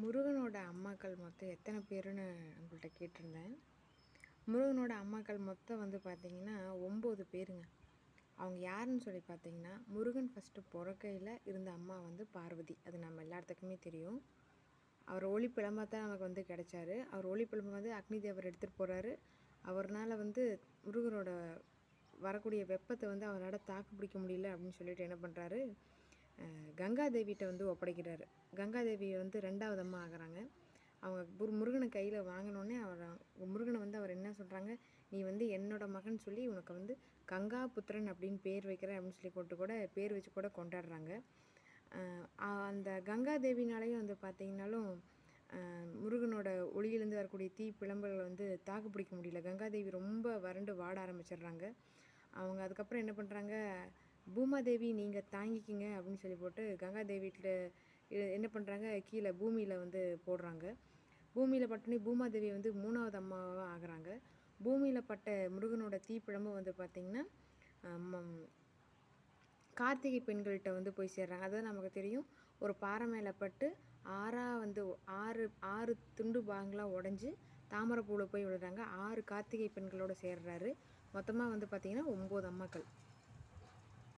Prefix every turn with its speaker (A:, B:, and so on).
A: முருகனோட அம்மாக்கள் மொத்தம் எத்தனை பேருன்னு உங்கள்கிட்ட கேட்டிருந்தேன். முருகனோட அம்மாக்கள் மொத்தம் வந்து பார்த்திங்கன்னா ஒம்பது பேருங்க. அவங்க யாருன்னு சொல்லி பார்த்தீங்கன்னா முருகன் ஃபஸ்ட்டு பிறக்கையில் இருந்த அம்மா வந்து பார்வதி. அது நம்ம எல்லாத்துக்குமே தெரியும். அவர் ஒளிப்பிழமாக தான் நமக்கு வந்து கிடச்சாரு. அவர் ஒளிப்பிழமை வந்து அக்னி தேவர் எடுத்துகிட்டு போகிறாரு அவர்னால் வந்து முருகனோட வரக்கூடிய வெப்பத்தை வந்து அவரால் தாக்கு பிடிக்க முடியல அப்படின்னு சொல்லிட்டு என்ன பண்ணுறாரு கங்காதேவிகிட்ட வந்து ஒப்படைக்கிறாரு. கங்காதேவி வந்து ரெண்டாவது அம்மா ஆகிறாங்க. அவங்க குரு முருகனை கையில் வாங்கினோடனே அவர் முருகனை வந்து அவர் என்ன சொல்கிறாங்க நீ வந்து என்னோட மகன் சொல்லி உனக்கு வந்து கங்கா புத்திரன் அப்படின்னு பேர் வைக்கிறேன் அப்படின்னு சொல்லி கொண்டு கூட பேர் வச்சு கூட கொண்டாடுறாங்க. அந்த கங்காதேவினாலேயும் வந்து பார்த்திங்கனாலும் முருகனோட ஒளியிலேருந்து வரக்கூடிய தீ பிளம்புகளை வந்து தாக்கு பிடிக்க முடியல. கங்காதேவி ரொம்ப வறண்டு வாட ஆரம்பிச்சிடுறாங்க. அவங்க அதுக்கப்புறம் என்ன பண்ணுறாங்க பூமாதேவி நீங்கள் தாங்கிக்கிங்க அப்படின்னு சொல்லி போட்டு கங்காதேவியில் என்ன பண்ணுறாங்க கீழே பூமியில் வந்து போடுறாங்க. பூமியில் பட்டனே பூமாதேவி வந்து மூணாவது அம்மாவாக ஆகிறாங்க. பூமியில் பட்ட முருகனோட தீப்பிழம்பு வந்து பார்த்திங்கன்னா கார்த்திகை பெண்கள்கிட்ட வந்து போய் சேர்றாங்க. அதாவது நமக்கு தெரியும். ஒரு பாறை மேலே பட்டு ஆறாக வந்து ஆறு ஆறு துண்டு பாகங்களாக உடஞ்சி தாமரைப்பூவில் போய் விழுறாங்க. ஆறு கார்த்திகை பெண்களோடு சேர்றாரு. மொத்தமாக வந்து பார்த்திங்கன்னா ஒம்பது அம்மாக்கள்.